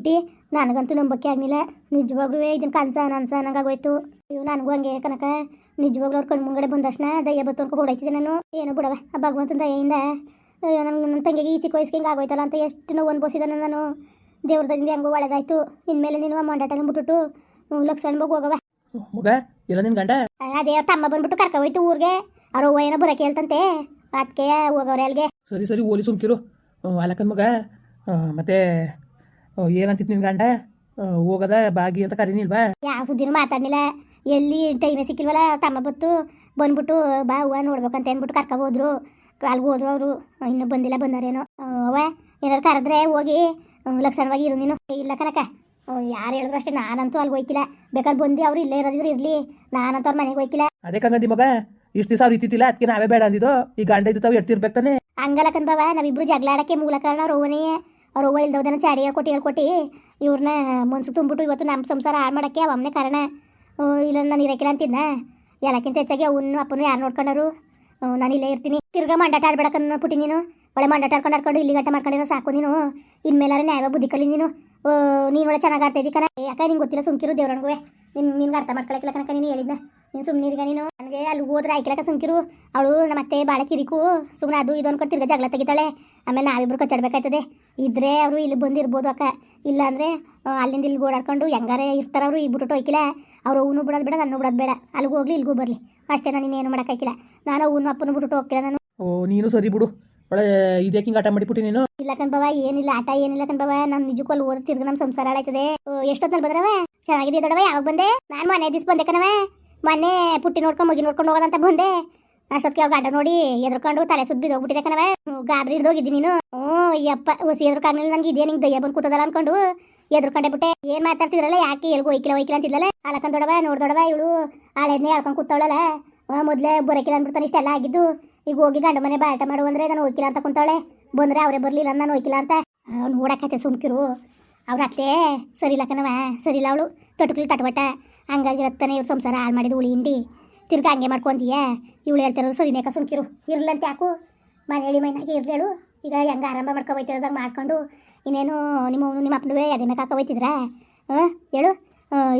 ಪುಟಿ ನನಗಂತೂ ನಂಬಕ್ಕೆ ಆಗಲಿಲ್ಲ. ನಿಜವಾಗ್ಲೂ ಇದನ್ನ ಕನಸ ನನ್ಸ ನಂಗಾಗೋಯ್ತು. ಇವು ನನಗೂ ಹಂಗೆ ಕನಕ ನಿಜವಾಗ್ಲೂ ಅವ್ರ ಕಣ್ಣು ಮುಂಗಡೆ ಬಂದ ತಕ್ಷಣ ದಯ್ಯ ಬತ್ತು ಅನ್ಕೊಂಡು ಓಡಾಯ್ತಿದ್ದೆ ನಾನು. ಏನು ಬಿಡವ ಆ ಭಗವಂತನ ದಯೆಯಿಂದ. ಅಯ್ಯೋ ನನ್ನ ನನ್ನ ತಂಗಿಗೆ ಈ ಚಿಕ್ಕ ವಯಸ್ಸಿಗೆ ಹಿಂಗೆ ಆಗೋಯ್ತಲ್ಲ ಅಂತ ಎಷ್ಟು ನೋವು ಅನ್ಬೋಸಿದ್ದಾನೆ ನಾನು. ದೇವ್ರದಿಂದ ಹೆಂಗೋ ಒಳ್ಳೆದಾಯ್ತು. ಇನ್ಮೇಲೆ ನೀನು ಮಂಡಾಟನ ಬಿಟ್ಬಿಟ್ಟು ಲಕ್ಷ್ಮಣ ಮಗು ಹೋಗವ ಮಗ ಇಲ್ಲ ನಿನ್ ಗಂಡ? ಅದೇ ಅವ್ರ ತಮ್ಮ ಬಂದ್ಬಿಟ್ಟು ಕರ್ಕ ಹೋಯ್ತು ಊರಿಗೆ. ಅವ್ರ ಅವ್ವ ಏನೋ ಬರಕ್ಕೆ ಹೇಳ್ತಂತೆ. ಅದಕ್ಕೆ ಹೋಗವ್ರೆ ಅಲ್ಲಿಗೆ ಸರಿ ಸರಿ ಓಲಿ ಸುಮ್ಕಿರು. ಅಲಕನ್ ಮಗ. ಮತ್ತೆ ಏನಂತಿತ್ತು ನಿಮ್ ಗಂಡ? ಹೋಗದ ಬಾಗಿ ಅಂತ ಕರೀನಿಲ್ವಾ? ಯಾವ ಸುದ್ದಿನೂ ಮಾತಾಡ್ಲಿಲ್ಲ. ಎಲ್ಲಿ ಟೈಮೇ ಸಿಕ್ಕಿಲ್ವಲ್ಲ ತಮ್ಮ ಬತ್ತು ಬಂದ್ಬಿಟ್ಟು ಬಾ ಹೂವ ನೋಡ್ಬೇಕಂತ ಅಂದ್ಬಿಟ್ಟು ಕರ್ಕ ಹೋದ್ರು. ಅಲ್ಲಿಗೆ ಹೋದ್ರು ಅವರು. ಇನ್ನು ಬಂದಿಲ್ಲ ಬಂದಾರೇನೋ ಅವ ಏನಾದ್ರು ಏನಾರು ಕರೆದ್ರೆ ಹೋಗಿ ಲಕ್ಷಣವಾಗಿ ಇರು ನೀನು. ಇಲ್ಲ ಕನಕ ಯಾರು ಹೇಳಿದ್ರು ಅಷ್ಟೇ ನಾನಂತೂ ಅಲ್ಲಿ ಹೋಯ್ಕಿಲ್ಲ. ಬೇಕಾದ್ರೆ ಬಂದು ಅವ್ರು ಇಲ್ಲೇ ಇರೋದಿದ್ರು ಇರಲಿ. ನಾನಂತ ಅವ್ರ ಮನೆಗೆ ಹೋಯ್ಕಿಲ್ಲ. ಅದೇ ಕಂಗಂದಿ ಮಗ ಇಷ್ಟು ದಿವಸ ಅವ್ರು ಇತ್ತಿಲ್ಲ ಅದಕ್ಕೆ ನಾವೇ ಬೇಡ ಅಂದಿದ್ದು? ಈ ಗಂಡ ಇದ್ದು ತಾವು ಎಡ್ತಿರ್ಬೇಕು ತಾನೆ? ಹಂಗಲ್ಲ ಕನ್ಬವ ನಾವಿಬ್ರು ಜಗಳಾಡಕ್ಕೆ ಮೂಲ ಕಾರಣ ರೋವನೇ ಅವ್ರ ಅವ್ವ ಇಲ್ದವದನ್ನ ಚಾಡಿ ಹೇಳ್ಕೊಟ್ಟು ಹೇಳ್ಕೊಟ್ಟು ಇವ್ರನ್ನ ಮನ್ಸು ತುಂಬಿಟ್ಟು ಇವತ್ತು ನಮ್ಮ ಸಂಸಾರ ಹಾಳು ಮಾಡೋಕ್ಕೆ ಅವಮ್ಮನೆ ಕಾರಣ. ಇಲ್ಲ ನಾನು ಇರಕ್ಕಿಲ್ಲ ಅಂತಿದ್ನ. ಎಲ್ಲಕ್ಕಿಂತ ಹೆಚ್ಚಾಗಿ ಅವನು ಅಪ್ಪನು ಯಾರು ನೋಡ್ಕೊಂಡರು ನಾನು ಇಲ್ಲೇ ಇರ್ತೀನಿ. ತಿರ್ಗಾ ಮಂಡಾಟ ಆಡ್ಬೇಡಕ್ಕನ್ನ ಪುಟ್ಟಿ ನೀನು. ಒಳ್ಳೆ ಮಂಡಾಟ ಆಡ್ಕೊಂಡು ಆಡ್ಕೊಂಡು ಇಲ್ಲಿ ಗಂಟೆ ಮಾಡ್ಕೊಂಡಿರೋ ಸಾಕು ನೀನು. ಇನ್ಮೇಲಾರ ನ್ಯಾಯ ಬುದ್ಧಿ ಕಲಿ ನೀನು. ನೀನು ಒಳ್ಳೆ ಚೆನ್ನಾಗಿ ಆಡ್ತಾ ಇದ್ದಿ ಕಣ. ಯಾಕೆ ನಿಂಗೆ ಗೊತ್ತಿಲ್ಲ ಸುಮ್ಕಿರು ದೇವ್ರನ್ಗುವೆ. ನಿನ್, ನಿನ್ಗೆ ಅರ್ಥ ಮಾಡ್ಕೊಳಕ್ಕಿಲ್ಲ ಕನಕ ನೀನು ಹೇಳಿದ್ನ. ನೀನು ಸುಮ್ಮನಿರ್ಗ ನೀನು. ನನಗೆ ಅಲ್ಲಿ ಹೋದ್ರೆ ಆಯ್ಕೆಲಕ ಸುಮ್ಕಿರು. ಅವಳು ನಮ್ಮ ಅತ್ತೆ ಭಾಳ ಕಿರಿಕು. ಸುಮ್ಮನೆ ಅದು ಇದು ಅನ್ಕೊಂಡು ತಿರ್ಗಾ ಜಗಳ ತೆಗಿತಾಳೆ. ಆಮೇಲೆ ನಾವಿಬ್ರು ಕಚ್ಚಾಡ್ಬೇಕಾಯ್ತದೆ. ಇದ್ರೆ ಅವರು ಇಲ್ಲಿ ಬಂದಿರ್ಬೋದು ಅಕ್ಕ. ಇಲ್ಲ ಅಂದರೆ ಅಲ್ಲಿಂದ ಇಲ್ಲಿ ಓಡಾಡ್ಕೊಂಡು ಹೆಂಗಾರೆ ಇರ್ತಾರೆ ಅವರು ಈ ಬಿಟ್ಟು ಹೋಯ್ಕಿಲ್ಲ. ಅವ್ರು ಅವನು ಬಿಡೋದು ಬೇಡ ನಾನು ಬಿಡೋದು ಬೇಡ. ಅಲ್ಲಿಗೂ ಹೋಗ್ಲಿ ಇಲ್ಲಿಗೂ ಬರಲಿ. ಅಷ್ಟೇ ನಾನು ಇನ್ನೇನು ಮಾಡೋಕ್ಕಾಗಿಲ್ಲ ನಾನು ಅವನು ಅಪ್ಪನ ಬಿಟ್ಟು ಹೋಗ್ತಿಲ್ಲ ನಾನು. ಓ ನೀನು ಸರಿ ಬಿಡು. ಒಳ್ಳೆ ಇದ್ಯಾಕೆ ಹಿಂಗೆ ಆಟ ಮಾಡಿಬಿಟ್ಟು ನೀನು. ಇಲ್ಲ ಕಣ್ಬವ ಏನಿಲ್ಲ ಆಟ ಏನಿಲ್ಲ ಕಣ್ಬವ ನಮ್ಮ ನಿಜಕ್ಕೂ ಅಲ್ಲಿ ಓದಿ ತಿರ್ಗ ನಮ್ಮ ಸಂಸಾರ ಹಾಳಾಯ್ತದೆ. ಎಷ್ಟೊತ್ತಲ್ಲಿ ಬಂದ್ರವ? ಚೆನ್ನಾಗಿದೆ ದೊಡವ ಯಾವಾಗ ಬಂದೆ? ನಾನು ಮನೆ ದಿವ್ಸ ಬಂದೆ ಕಣವ ಮೊನ್ನೆ ಪುಟ್ಟಿ ನೋಡ್ಕೊಂಡು ಮಗಿ ನೋಡ್ಕೊಂಡು ಹೋಗೋದಂತ ಬಂದೆ. ಅಷ್ಟೊತ್ತಿಗೆ ಅವ್ರ ಗಂಡ ನೋಡಿ ಎದ್ರಕೊಂಡು ತಲೆ ಸುದ್ದಿ ಬಿದ್ದೋಗ್ಬಿಟ್ಟಿದೆ ಕಣವ ಗಾಬ್ರಿ ಹಿಡ್ದೋಗಿದ್ದಿ ನೀನು. ಹ್ಞೂ, ಯಪ್ಪ, ಹೊಸಿ ಎದ್ರಕ್ಕಾಗ್ಲಿಲ್ಲ ನನಗೆ ಇದೇ ನಿಂಗೆ ದಯ್ಯ ಬಂದು ಕೂತದಲ್ಲ ಅನ್ಕೊಂಡು ಎದ್ರಕೊಂಡೆ ಬಿಟ್ಟೆ. ಏನ್ ಮಾತಾಡ್ತಿದ್ರಲ್ಲ, ಯಾಕೆ ಎಲ್ಗೂ ಒಯ್ಕಿಲ್ಲ ಒಯ್ಕಿಲ್ಲ ಅಂತಿದ್ಲಲ್ಲ? ಅಲಕಂದ್ ದೊಡವ ನೋಡ್ದೊಡವ ಇವಳು ಹಳೆದ್ನೇ ಹೇಳ್ಕೊಂಡು ಕೂತವಳಲ್ಲ. ಮೊದಲೇ ಬರೋಕಿಲ್ಲ ಅಂದ್ಬಿಡ್ತಾನೆ ಇಷ್ಟೆಲ್ಲ ಆಗಿದ್ದು. ಈಗ ಹೋಗಿ ಗಂಡ ಮನೆ ಬಾಟ ಮಾಡು ಅಂದ್ರೆ ನಾನು ಹೋಗಿಲ್ಲ ಅಂತ ಕುಂತವಳೆ. ಬಂದ್ರೆ ಅವರೇ ಬರಲಿಲ್ಲ ನಾನು ಹೋಯ್ಕಿಲ್ಲ ಅಂತ. ನೋಡಕತ್ತೆ ಸುಮ್ಕಿರು. ಅವ್ರ ಅತ್ತೆ ಸರಿಲ್ಲ ಕಣವ ಸರಿಲ್ಲ ಅವಳು. ತಟುಕ್ಲಿ ತಟ್ಬಟ್ಟ. ಹಂಗಾಗಿರತ್ತಾನೆ ಇವ್ರು ಸಂಸಾರ ಹಾಳು ಮಾಡಿದ ಉಳಿ ಹಿಂಡಿ. ತಿರ್ಗಾ ಹಂಗೆ ಮಾಡ್ಕೊಂತೀಯ? ಇವಳು ಹೇಳ್ತಿರೋದು ಸರಿನೇ ಸುಮ್ಕಿರು ಇರ್ಲಂತೆ ಯಾಕು? ಮನೆಯಲ್ಲಿ ಮೈನಾಗೆ ಇರ್ಲೇಳು ಈಗ ಹೆಂಗೆ ಆರಂಭ ಮಾಡ್ಕೊ ಹಂಗೆ ಮಾಡ್ಕೊಂಡು ಇನ್ನೇನು ನಿಮ್ಮ ನಿಮ್ಮ ಅಪ್ಪನವೇ ಅದೇ ಮೇಲೆ ಹಾಕೋಬೈತಿದ್ರ ಹಾಂ? ಹೇಳು.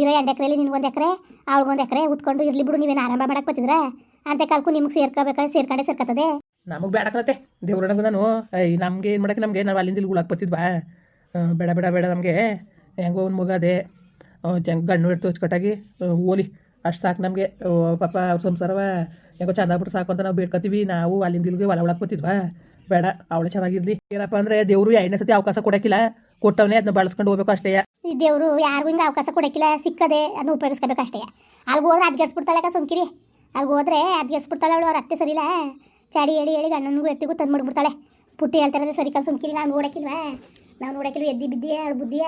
ಇರೋ ಎರಡು ಎಕರೆಯಲ್ಲಿ ನಿನ್ಗೊಂದು ಎಕರೆ, ಅವಳಿಗೊಂದು ಎಕರೆ, ಉತ್ಕೊಂಡು ಇರ್ಲಿ ಬಿಡು, ನೀವೇನು ಆರಂಭ ಮಾಡಕ್ಕೆ ಬರ್ತಿದ್ರಾ ಅಂತ ಕಾಲಕ್ಕೂ ನಿಮ್ಗೆ ಸೇರ್ಕೋಬೇಕಾದ್ರೆ ಸೇರ್ಕೊಂಡೆ ಸೇರ್ಕತ್ತದೆ. ನಮಗೆ ಬೇಡ ದೇವ್ರೊಳಗೆ ನಾನು. ನಮಗೆ ಏನು ಮಾಡೋಕ್ಕೆ ನಮಗೆ? ನಾವು ಅಲ್ಲಿಂದ ಇಲ್ಲಿ ಬತ್ತಿದ್ವಾ ಬೇಡ ಬೇಡ ಬೇಡ ನಮಗೆ. ಹೆಂಗೋ ಒಂದು ಮಗ ಅದೇ. ಗಣ್ಣು ಇಡ್ತು ಅಚ್ಚುಕಟ್ಟಾಗಿ ಓಲಿ. ಅಷ್ಟು ಸಾಕು ನಮಗೆ. ಪಾಪ ಅವ್ರ ಸಂಸಾರವ ಯಾಕೋ ಚಂದ ಆಗ್ಬಿಟ್ಟು ಸಾಕು ಅಂತ ನಾವು ಬೇಡ್ಕೊತೀವಿ. ನಾವು ಅಲ್ಲಿಂದ ಇಲ್ಲಿಗೆ ಹೊಲ ಒಳಗೆ ಬತ್ತಿದ್ವಾ ಬೇಡ, ಅವಳು ಚೆನ್ನಾಗಿರ್ಲಿ. ಏನಪ್ಪ ಅಂದ್ರೆ ದೇವರು ಎರಡನೇ ಸತಿ ಅವಕಾಶ ಕೊಡೋಕ್ಕಿಲ್ಲ ಕೊಟ್ಟವನೇ ಅದನ್ನ ಬಳಸ್ಕೊಂಡು ಹೋಗ್ಬೇಕು ಅಷ್ಟೇ. ಈ ದೇವರು ಯಾರಿಗೂ ಹಿಂಗೆ ಅವಕಾಶ ಕೊಡಕ್ಕಿಲ್ಲ ಸಿಕ್ಕದೆ ಅದನ್ನ ಉಪಯೋಗಿಸ್ಕೋಬೇಕು ಅಷ್ಟೇ. ಅಲ್ಲಿಗೆ ಹೋದ್ರೆ ಅದ್ಗೆರ್ಸ್ಬಿಡ್ತಾಳೆ ಸುಮ್ಕಿರಿ. ಅಲ್ಲಿಗೆ ಹೋದ್ರೆ ಅದ್ಗೆರ್ಸ್ಬಿಡ್ತಾಳೆ ಅವಳು ಅವ್ರ ಅತ್ತೆ ಸರಿಲ್ಲ ಚಾಡಿ ಹೇಳಿ ಹೇಳಿ ಗಂಡನಿಗೂ ಎತ್ತಿಗೂ ತಂದು ಮಾಡ್ಬಿಡ್ತಾಳೆ ಪುಟ್ಟಿ ಹೇಳ್ತಾರೆ ಸರಿ ಕಲ್ ಸುಮ್ಕಿರಿ. ನಾನು ನೋಡಕ್ಕಿಲ್ವಾ ನಾವು ನೋಡಕ್ಕಿಲ್ಲ ಎದ್ದಿ ಬಿದ್ದಿಯೇ ಅವಳು ಬುದ್ಧಿಯ?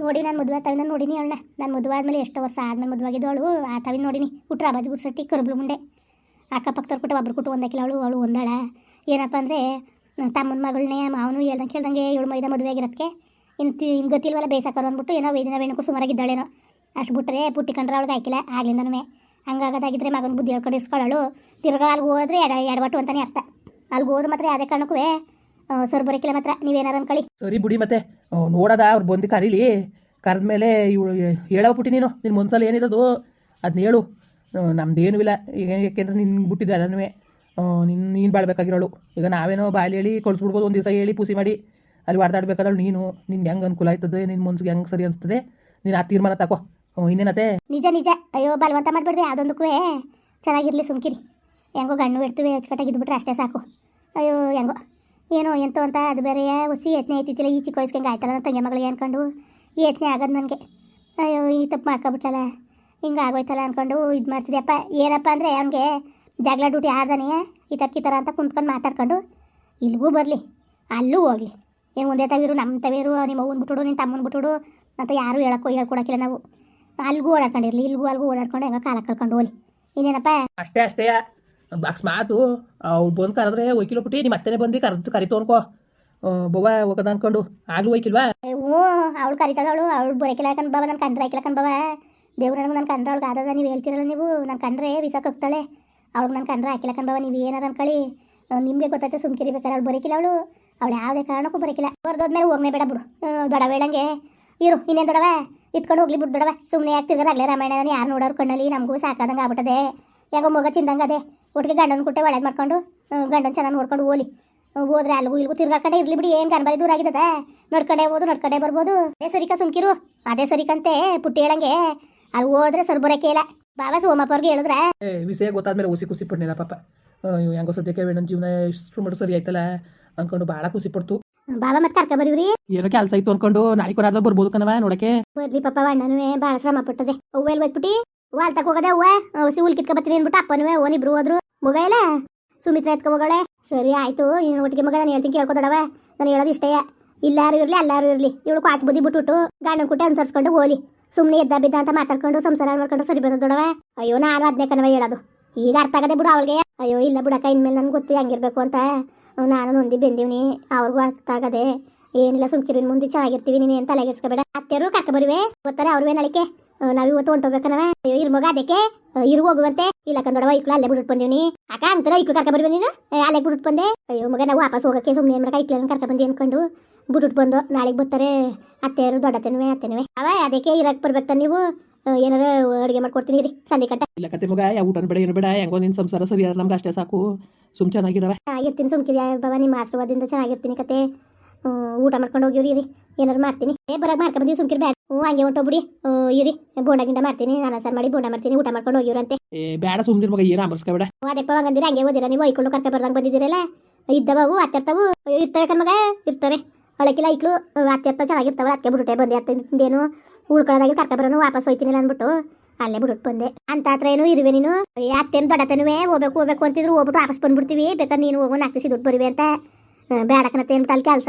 ನೋಡಿ ನಾನು ಮದುವೆ ತವಿನ ನೋಡಿನಿ ಅವಳನ್ನ ನಾನು ಮದುವೆ ಆದಮೇಲೆ ಎಷ್ಟು ವರ್ಷ ಆದಮೇಲೆ ಮದುವೆ ಆಗಿದ್ದು ಅವಳು. ಆ ತವಿನ ನೋಡಿನಿ. ಹುಟ್ರ ಬಾಜು ಗುಡ್ಸಟ್ಟಿ, ಕರುಬ್ಳು ಮುಂಡೆ. ಅಕ್ಕಪಕ್ಕದವ್ರು ಕೊಟ್ಟು ಒಬ್ರು ಕೊಟ್ಟು ಒಂದಾಕಿಲ್ಲ ಅವಳು. ಅವಳು ಒಂದಾಳ. ಏನಪ್ಪ ಅಂದರೆ ತಮ್ಮನ ಮಗಳನ್ನೇ ಮಾವನು ಹೇಳ್ದಂಗೆ ಕೇಳ್ದಂಗೆ ಏಳು ಮೈದ ಮದುವೆ ಆಗಿರೋದಕ್ಕೆ ಇಂತ ಇನ್ನು ಗೊತ್ತಿಲ್ವಲ್ಲ ಬೇಸಾಕರು ಅಂದ್ಬಿಟ್ಟು ಏನೋ ವೇದಿನ ವೇಣುಕು ಸುಮಾರಾಗಿದ್ದಾಳೇನೋ. ಅಷ್ಟು ಬಿಟ್ಟರೆ ಪುಟ್ಟಿ ಕಂಡ್ರೆ ಅವಳಿಗೆ ಹಾಕಿಲ್ಲ ಆಗ್ಲಿಂದನೂ ಹಂಗಾಗದಾಗಿದ್ದರೆ ಮಗನ ಬುದ್ಧಿ ಹೇಳ್ಕೊಂಡು ಇಸ್ಕೊಳ್ಳೋಳು ತಿರ್ಗಾ ಅಲ್ಲಿಗೆ ಹೋದ್ರೆ ಎಡ, ಎಡವಟ್ಟು ಅಂತಲೇ ಅರ್ಥ. ಅಲ್ಲಿಗೆ ಹೋದ್ರೆ ಮಾತ್ರ ಯಾವುದೇ ಕಾರಣಕ್ಕೂ ಸರ್ ಬರಕಿಲ್ಲ ಮಾತ್ರ. ನೀವೇನಾರು ಅನ್ಕೊಳ್ಳಿ ಸರಿ ಬಿಡಿ ಮತ್ತೆ. ನೋಡದ ಅವ್ರು ಬಂದು ಕರೀಲಿ. ಕರೆದ ಮೇಲೆ ಇವಳು ಹೇಳೋ ಪುಟ್ಟಿ ನೀನು. ನಿನ್ನ ಮನ್ಸಲ್ಲಿ ಏನಿರೋದು ಅದನ್ನ ಹೇಳು. ನಮ್ದು ನಮ್ದೇನೂ ಇಲ್ಲ. ಈಗ ಯಾಕೆಂದ್ರೆ ನಿನ್ಗೆ ಬಿಟ್ಟಿದ್ದೆ ಎಲ್ಲನೂ ನಿನ್ನ ನೀನು ಬಾಳ್ಬೇಕಾಗಿರೋಳು. ಈಗ ನಾವೇನೋ ಬಾಯಲ್ಲಿ ಹೇಳಿ ಕಳ್ಸ್ಬಿಡ್ಬೋದು. ಒಂದು ದಿವಸ ಹೇಳಿ ಪೂಸಿ ಮಾಡಿ. ಅಲ್ಲಿ ಹೊಡೆದಾಡ್ಬೇಕಾದ್ರೆ ನೀನು. ನಿನ್ಗೆ ಹೆಂಗೆ ಅನುಕೂಲ ಆಯ್ತದೆ? ನಿನ್ನ ಮನ್ಸಿಗೆ ಹೆಂಗೆ ಸರಿ ಅನಿಸ್ತದೆ? ನೀನು ಆ ತೀರ್ಮಾನ ತಕೋ. ಇನ್ನೇನತ್ತೆ ನಿಜ ನಿಜ. ಅಯ್ಯೋ ಬಲವಂತ ಮಾಡಬೇಡ್ರಿ ಯಾವುದೊಂದಕ್ಕೂ ಚೆನ್ನಾಗಿರ್ಲಿ ಸುಮ್ಕಿರಿ. ಹೆಂಗೋ ಗಣ್ಣು ಇಡ್ತೀವಿ ಅಚ್ಚುಕಟ್ಟಾಗಿ ಇದ್ಬಿಟ್ರೆ ಅಷ್ಟೇ ಸಾಕು. ಅಯ್ಯೋ ಹೆಂಗೋ. ಏನೋ ಎಂತೋ ಅಂತ, ಅದು ಬೇರೆ ಹುಸಿ ಯತ್ನೆ ಐತಿತ್ತಿಲ್ಲ ಈ ಚಿಕ್ಕ ಆಯ್ತಲ್ಲ ನನ್ನ ತಂಗಿ ಮಗಳಿಗೆ ಅಂದ್ಕೊಂಡು ಯತ್ನೆ ಆಗೋದು ನನಗೆ. ಅಯ್ಯೋ, ಈ ತಪ್ಪು ಮಾಡ್ಕೊಬಿಟ್ಟಲ್ಲ ಹಿಂಗೆ ಆಗೋಯ್ತಲ್ಲ ಅಂದ್ಕೊಂಡು ಇದು ಮಾಡ್ತಿದ್ಯಪ್ಪ ಏನಪ್ಪ ಅಂದರೆ ಅವನಿಗೆ ಜಗಳ ಡ್ಯೂಟಿ ಆದಾನೆ ಈ ಥರ ಈ ಥರ ಅಂತ ಕುಂತ್ಕೊಂಡು ಮಾತಾಡ್ಕೊಂಡು, ಇಲ್ಲಿಗೂ ಬರಲಿ, ಅಲ್ಲೂ ಹೋಗಲಿ. ಏನು ಒಂದೇ ತವಿರು ನಮ್ಮ ತವಿರು, ನಿಮ್ಮ ಅವ್ವನ ಬಿಟ್ಬಿಡು ನಿನ್ನ ತಮ್ಮನ ಬಿಟ್ಬಿಡು, ಅಂತ ಯಾರೂ ಹೇಳಕ್ಕೋ ಹೇಳ್ಕೊಡಕ್ಕಿಲ್ಲ ನಾವು. ಅಲ್ಲಿಗೂ ಓಡಾಡ್ಕೊಂಡಿರಲಿ ಇಲ್ಲಿಗೂ ಅಲ್ಲಿಗೂ ಓಡಾಡ್ಕೊಂಡು ಹೆಂಗೋ ಕಾಲ ಕಳ್ಕೊಂಡು ಹೋಗ್ಲಿ. ಇನ್ನೇನಪ್ಪ? ಅಷ್ಟೇ ಅಷ್ಟೇ. ಅಕಸ್ಮಾತು ಅವ್ಳು ಬಂದು ಕರೆದ್ರೆ ಒಯ್ಕಿಲೋ ಬಿಟ್ಟು ನಿಮ್ಮ ಅತ್ತೆನೇ ಬಂದು ಕರೆದು ಕರಿತು ಅನ್ಕೋ ಬವ್ವ ಹೋಗದ ಅನ್ಕೊಂಡು, ಆಗ್ಲೂ ಒಯ್ಕಿಲ್ವಾ ಅವಳು ಕರಿತಾಳೆ ಅವಳು ಬರೋಕಿಲ್ಲ ಕಣ್ ಬಾವ ನಾನು ಕಂಡ್ರೆ ಕಣ್ ಬಾವ ದೇವ್ರ ನನಗೆ ನಾನು ಕಂಡ್ರೆ ಆದದ ನೀವು ಹೇಳ್ತಿರಲ್ಲ ನೀವು, ನಾನು ಕಂಡ್ರೆ ವಿಸಕ್ ಹೋಗ್ತಾಳೆ. ಅವಳಿಗೆ ನಾನು ಕಂಡ್ರೆ ಹಾಕಿಲ್ಲ ಕಣ್ ಬಾವ ನೀವು ಅನ್ಕಳಿ. ಅನ್ಕೊಳ್ಳಿ ನಿಮಗೆ ಗೊತ್ತೈತೆ ಸುಮ್ಕಿರಿ ಬೇಕಾದ್ರೆ ಅವಳು ಬರೋಕಿಲ್ಲ ಅವಳು. ಅವಳು ಯಾವುದೇ ಕಾರಣಕ್ಕೂ ಬರೋಕಿಲ್ಲ ಬರ್ದೋದ್ಮೇಲೆ ಹೋಗ್ನೇ ಬೇಡ ಬಿಡು. ದೊಡ್ಡ ಇರು, ಇನ್ನೇನು ದೊಡವ ಇತ್ಕೊಂಡು ಹೋಗ್ಲಿ ಬಿಟ್ಟು ದೊಡವ ಸುಮ್ಮನೆ ಯಾಕೆ ತಿರ್ಗಾರಾಗ್ಲೇ ರಾಮಾಯಣ ಯಾರು ನೋಡೋರು ಕಣ್ಣಲ್ಲಿ ನಮಗೂ ಸಾಕಾದಂಗೆ ಆಗ್ಬಿಟ್ಟದೆ. ಯಾಕೋ ಮಗ ಚಿಂದಂಗೆ ಅದೇ. ಒಟ್ಟಿಗೆ ಗಂಡನ ಕುಟ್ಟೆ ಒಳ್ಳೇದು ಮಾಡ್ಕೊಂಡು ಗಂಡನ ಚೆನ್ನಾಗಿ ನೋಡ್ಕೊಂಡು ಓಲಿ. ಹೋದ್ರೆ ಅಲ್ಲಿಗೂ ಇಲ್ಗೂ ತಿರ್ಗಾಕಡೆ ಇರ್ಲಿ ಬಿಡಿ ಏನು ಗನ್ಬರಿ ದೂರ ಆಗಿದ್ದದ? ನಡ್ಕಡೆ ಹೋದು ನಡ್ಕಡೆ ಬರ್ಬೋದು. ಅದೇ ಸರಿಕ ಸುಮ್ಕಿರು ಅದೇ ಸರಿಕಂತೆ ಪುಟ್ಟಿ ಹೇಳಂಗೆ. ಅಲ್ಲಿ ಹೋದ್ರೆ ಸರ್ ಬರೋಕೆ ಇಲ್ಲ. ಬಾಬಾ ಸೋಮಪ್ಪವ್ರಿಗೆ ಹೇಳಿದ್ರೆ? ಏ ವಿಷಯ ಗೊತ್ತಾದ್ಮೇಲೆ ಹುಸಿ ಖುಷಿ ಪಡ್ನಿಲ್ಲ ಪಾಪ. ಇವ್ ಹೆಂಗೋ ಸದ್ಯಕ್ಕೆ ನನ್ನ ಜೀವನ ಇಷ್ಟು ಮಾಡೋ ಸರಿ ಆಯ್ತಲ್ಲ ಅನ್ಕೊಂಡು ಭಾಳ ಖುಷಿ ಪಡ್ತು. ಬಾಬಾ ಮತ್ತೆ ಕರ್ಕ ಬರೀವ್ರಿ? ಏನೋ ಕೆಲಸ ಇತ್ತು ಅನ್ಕೊಂಡು ನಾಳೆ ಕೊನಾರ್ದ ಬರ್ಬೋದು ಕಣವ ನೋಡಕ್ಕೆ. ಬರ್ಲಿ ಪಾಪ ಅಣ್ಣನೂ ಭಾಳ ಶ್ರಮ ಪಟ್ಟದೆ. ಹೂವೆಲ್ ಹೋಗ್ಬಿಟ್ಟು ವಾಲ್ ತಕ ಹೋಗದೆ ಹಸಿ ಹುಲ್ ಕಿತ್ಕ ಬರ್ತೀನಿ ಅನ್ಬಿಟ್ಟು ಅಪ್ಪನವೇ ಓನಿಬ್ರು ಹೋದ್ರು. ಮಗ ಸುಮಿತ್ರ ಎತ್ಕೊ ಸರಿ ಆಯ್ತು, ಇನ್ನು ಒಟ್ಟಿಗೆ ಮಗ ನಾನು ಹೇಳ್ತೀನಿ ಕೇಳ್ಕೊತಡವೆ ನಾನು ಹೇಳೋದು ಇಷ್ಟೇ. ಇಲ್ಲಾರು ಇರ್ಲಿ ಎಲ್ಲಾರು ಇರ್ಲಿ. ಇವಳು ಕಾಚ್ ಬುದ್ಧಿ ಬಿಟ್ಬಿಟ್ಟು ಗಾಣ ಕುಟ್ಟೆ ಅನ್ಸರ್ಸ್ಕೊಂಡು ಹೋಲಿ ಸುಮ್ಮನೆ ಎದ್ದ ಬಿದ್ದ ಅಂತ ಮಾತಾಡ್ಕೊಂಡು ಸಂಸಾರ ಮಾಡ್ಕೊಂಡು ಸರಿ ಬರೋದು ದೊಡವ ಅಯ್ಯೋ, ನಾನು ಅದನ್ನೇ ಕನವ ಹೇಳೋದು. ಈಗ ಅರ್ಥ ಆಗದೆ ಬಿಡು ಅವಳಿಗೆ. ಅಯ್ಯೋ, ಇಲ್ಲ ಬಿಡಕ್ಕ, ಇನ್ಮೇಲೆ ನನ್ಗೆ ಗೊತ್ತು ಹೆಂಗಿರ್ಬೇಕು ಅಂತ. ನಾನು ನೊಂದಿ ಬೆಂದಿವ್ನಿ, ಅವ್ರಿಗೂ ಅರ್ಥ ಆಗದೆ. ಏನಿಲ್ಲ ಸುಮ್ಕಿರಿನ ಮುಂದೆ ಚೆನ್ನಾಗಿರ್ತೀವಿ ನೀನು ಏನು ತಲೆಗೆಡ್ಸ್ಕೊಬೇಡ. ಅತ್ತೆರು ಕರ್ಕ ಬರುವೆ. ಗೊತ್ತಾರೆ ಅವ್ರವೇ ನಳಿಕೆ ನಾವ್ ಇವತ್ತು ಹೊಂಟೋಗ್ಬೇಕನವ ಇರ್ ಮಗ ಅದಕ್ಕೆ. ಇರು ಹೋಗುವಂತೆ. ಇಲ್ಲ ಕಂದೊಡವ ಇಕ್ಲ ಅಲ್ಲೇ ಬಿಟ್ಬಿಟ್ಟು ಬಂದೀವಿ ಅಕ್ಕ ಅಂತಾರ ಇಕ್ಲು ಕರ್ಕ ಬರುವೆ ನೀನು. ಅಲ್ಲೇ ಬಿಟ್ಬಿಟ್ಟು ಬಂದೆ. ಅಯ್ಯೋ ಮಗ ನಾವು ವಾಪಸ್ ಹೋಗಕ್ಕೆ ಸುಮ್ಮನೆ ಏನ್ ಮಾಡಕ ಇಕ್ಲ ಕರ್ಕ ಬಂದಿ ಅನ್ಕೊಂಡು ಬಿಟ್ಬಿಟ್ಟು ಬಂದು ನಾಳೆಗೆ ಬರ್ತಾರೆ ಅತ್ತೆಯರು ದೊಡ್ಡತನವೇ ಅತ್ತೆನವೇ. ಅವ ಅದಕ್ಕೆ ಇರಕ್ ಬರ್ಬೇಕು ನೀವು. ಏನಾರ ಅಡುಗೆ ಮಾಡ್ಕೊಡ್ತೀನಿ ರೀ ಸಂಜೆ ಕಟ್ಟ ಇಲ್ಲ ಕತೆ ಮಗ ಯಾವ ಊಟನ ಬೇಡ ಏನು ಬೇಡ. ಹೆಂಗೋ ನಿನ್ನ ಸಂಸಾರ ಸರಿ ಆದ್ರೆ ನಮ್ಗೆ ಅಷ್ಟೇ ಸಾಕು. ಸುಮ್ ಚೆನ್ನಾಗಿರವ. ಚೆನ್ನಾಗಿರ್ತೀನಿ ಸುಮ್ಕಿರಿ. ಬಾಬಾ ನಿಮ್ಮ ಆಶೀರ್ವಾದದಿಂದ ಚೆನ್ನಾಗಿರ್ತೀನಿ ಕತೆ. ಊಟ ಮಾಡ್ಕೊಂಡು ಹೋಗಿವ್ರಿ ರೀ ಏನಾರು ಮಾಡ್ತೀನಿ. ಏ ಬರಾಗ ಮಾಡ್ಕೊಂಡು ಸುಮ್ಕಿರಿ ಬೇಡ ಹ್ಞೂ ಹಂಗೆ ಹೊಂಟೋಗ್ಬಿಡಿ ಬಿಡಿ. ಇರಿ ಬೋಂಡ ಗಿಂಡ ಮಾಡ್ತೀನಿ ನಾನು ಸರ್ ಮಾಡಿ ಬೋಂಡ ಮಾಡ್ತೀನಿ ಊಟ ಮಾಡ್ಕೊಂಡು ಹೋಗಿವ್ರಂತೆ. ಏ ಬೇಡ ಸುಮ್ಮನೆ ಮಗ ಏನು ಅಂಬರ್ಸ್ಕೊಬೇಡ ಅದಕ್ಕೆ ಹಂಗಂದಿರ ಹಂಗೆ ಓದಿರ ನೀವು ಐಕೊಂಡು ಕರ್ಕ ಬರ್ದಂಗೆ ಬಂದಿದ್ದೀರಲ್ಲ? ಇದ್ದವು ಅತ್ತೆರ್ತಾವು ಅಯ್ಯೋ ಕಣ್ ಮಗ ಇರ್ತಾರೆ ಅಳಕಿಲ್ಲ ಐಕ್ಳು ಅತ್ತೆರ್ತ ಚೆನ್ನಾಗಿರ್ತಾವ ಅದಕ್ಕೆ ಬಿಡುಟೆ ಬಂದೆ ಅತ್ತೇನು ಉಳ್ಕೊಳ್ಳೋದಾಗಿ ಕರ್ಕ ಬರೋನು ವಾಪಸ್ ಹೋಯ್ತೀನಿಲ್ಲ ಅಂದ್ಬಿಟ್ಟು ಅಲ್ಲೇ ಬಿಟ್ಬಿಟ್ಟು ಬಂದೆ. ಅಂತ ಹತ್ರ ಏನು ಇರುವೆ ನೀನು? ಅತ್ತೇನು ದೊಡ್ಡತನುವೆ ಹೋಗ್ಬೇಕು ಹೋಗ್ಬೇಕು ಅಂತಿದ್ರು ಹೋಗ್ಬಿಟ್ಟು ವಾಪಸ್ ಬಂದ್ಬಿಡ್ತೀವಿ ಬೇಕಾದ್ರೆ ನೀನು ಹೋಗೋ ನಾಲ್ಕು ದುಡ್ಡು ಬರುವೆ ಅಂತ. ಬೇಡಕನತ್ತೆ ಅಂದ್ಬಿಟ್ಟು ಅಲ್ಲಿ ಕೆಲಸ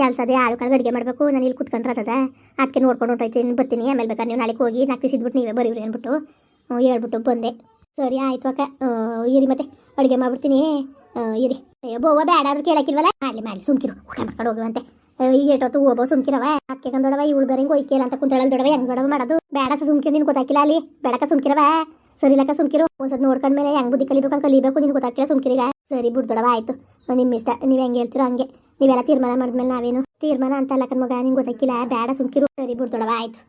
ಕೆಲಸ ಅದೇ ಆಳು ಕಳ್ಗೆ ಅಡುಗೆ ಮಾಡಬೇಕು. ನಾನು ಇಲ್ಲಿ ಕುತ್ಕೊಂಡ್ರೆ ಅದ ಅದಕ್ಕೆ ನೋಡ್ಕೊಂಡು ಹೊಂಟೋಯ್ತೀನಿ ಬರ್ತೀನಿ. ಆಮೇಲೆ ಬೇಕಾದ್ರೆ ನೀವು ನಾಳೆಗೆ ಹೋಗಿ ನಾಲ್ಕು ಇದ್ಬಿಟ್ಟು ನೀವೇ ಬರೀವ್ರಿ ಅಂದ್ಬಿಟ್ಟು ಹೇಳ್ಬಿಟ್ಟು ಬಂದೆ. ಸರಿ, ಆಯ್ತು ಅಕ್ಕ. ಇರಿ ಮತ್ತೆ. ಅಡುಗೆ ಮಾಡ್ಬಿಡ್ತೀನಿ. ಇರಿ. ಬೋವ ಬೇಡ ಆದ್ರೂ ಕೇಳಕ್ಕಿಲ್ವಲ್ಲ? ಮಾಡಲಿ ಮಾಡಲಿ. ಸುಮ್ಕಿರು. ಊಟ ಮಾಡ್ಕೊಂಡು ಹೋಗುವಂತೆ. ಈಗ ಏಟೊತ್ತು ಹೋಗೋ ಸುಮ್ಕಿರವ? ಅದಕ್ಕೆ ಕಂದೊಡವ ಇವಳು ಬೇರೆ ಹಿಂಗೆ ಒಯ್ಕಿಲ್ಲ ಅಂತ ಕುಂತಳಲ್ ದೊಡವ ಹೆಂಗ್ ದೊಡವ ಮಾಡೋದು? ಬೇಡ ಸುಮ್ಕಿರ್. ನಿನ್ ಗೊತ್ತಾಕಿಲ್ಲ ಅಲ್ಲಿ? ಬೇಡಕ ಸುಮ್ಕಿರವ? ಸರಿ ಲಕ್ಕ, ಸುಮ್ಕಿರು. ಒಂದ್ಸತ್ ನೋಡ್ಕೊಂಡ್ಮೇಲೆ ಹೆಂಗ್ ಬುದ್ಧಿ ಕಲಿಬೇಕು ಅಂತ ಕಲಿಬೇಕು. ನಿನ್ ಗೊತ್ತಾಕಿಲ್ಲ ಸುಮ್ಕಿರಿಗ. ಸರಿ ಬಿಡ್ದೊಡವ ಆಯ್ತು. ನಿಮ್ಮ ಇಷ್ಟ. ನೀವು ಹೆಂಗ್ ಹೇಳ್ತೀರೋ ಹಂಗೆ. ನೀವೆಲ್ಲ ತೀರ್ಮಾನ ಮಾಡಿದ್ಮೇಲೆ ನಾವೇನು? ತೀರ್ಮಾನ ಅಂತ ಅಲ್ಲ ಮಗ, ನಿಂಗೆ ಗೊತ್ತಾಕಿಲ್ಲ ಬೇಡ ಸುಮ್ಕಿರು, ಸರಿ ಬಿಡ್ ದೊಡವ ಆಯ್ತು.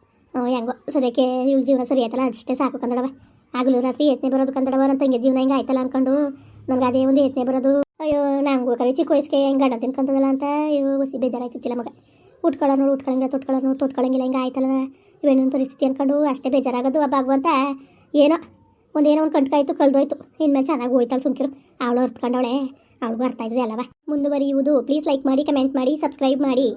ಹೆಂಗೋ, ಸದ್ಯಕ್ಕೆ ಇವ್ಳ ಜೀವನ ಸರಿ ಆಯ್ತಲ್ಲ ಅಷ್ಟೇ ಸಾಕು ಕಂದಡವ ಆಗಲೂ ರಾತ್ರಿ ಯತ್ನೆ ಬರೋದು ಕಂದಡವ ಅಂತ ತಂಗಿ ಜೀವನ ಹಿಂಗೆ ಆಯ್ತಲ್ಲ ಅನ್ಕೊಂಡು, ನನಗೆ ಅದೇ ಒಂದು ಯತ್ನೆ ಬರೋದು. ಅಯ್ಯೋ, ನಂಗೂ ಕರೆ ಚಿಕ್ಕ ವಯಸ್ಸಿಗೆ ಹೆಂಗೆ ಗಂಡ ತಿನ್ಕೊಂತದಲ್ಲ ಅಂತ ಇವು ಹೊಸಿ ಬೇಜಾರಾಯ್ತಿತ್ತಿಲ್ಲ ಮಗ. ಉಟ್ಕೊಳ್ಳೋ ನೋಡಿ ಉಟ್ಕೊಳಂಗ ತೊಟ್ಕೊಳ್ಳೋ ನೋಡಿ, ತೊಟ್ಕೊಳಂಗಿಲ್ಲ ಹಿಂಗೆ ಆಯ್ತಲ್ಲ ಇವೇನೊಂದು ಪರಿಸ್ಥಿತಿ ಅನ್ಕೊಂಡು ಅಷ್ಟೇ ಬೇಜಾರಾಗೋದು, ಆ ಭಗವಂತ ಏನೋ, ಒಂದೇನೋ ಒಂದು ಕಂಟ್ಕಾಯ್ತು ಕಳೆದೋಯ್ತು. ಇನ್ಮೇಲೆ ಚೆನ್ನಾಗಿ ಹೋಯ್ತಾಳೆ ಸುಮ್ಕಿರು. ಅವಳು ಅರ್ತ್ಕೊಂಡವಳೆ. ಅವಳಿಗೂ ಇದೆ ಅಲ್ಲವ? ಮುಂದುವರಿಯುವುದು ಪ್ಲೀಸ್ ಲೈಕ್ ಮಾಡಿ ಕಮೆಂಟ್ ಮಾಡಿ ಸಬ್ಸ್ಕ್ರೈಬ್ ಮಾಡಿ.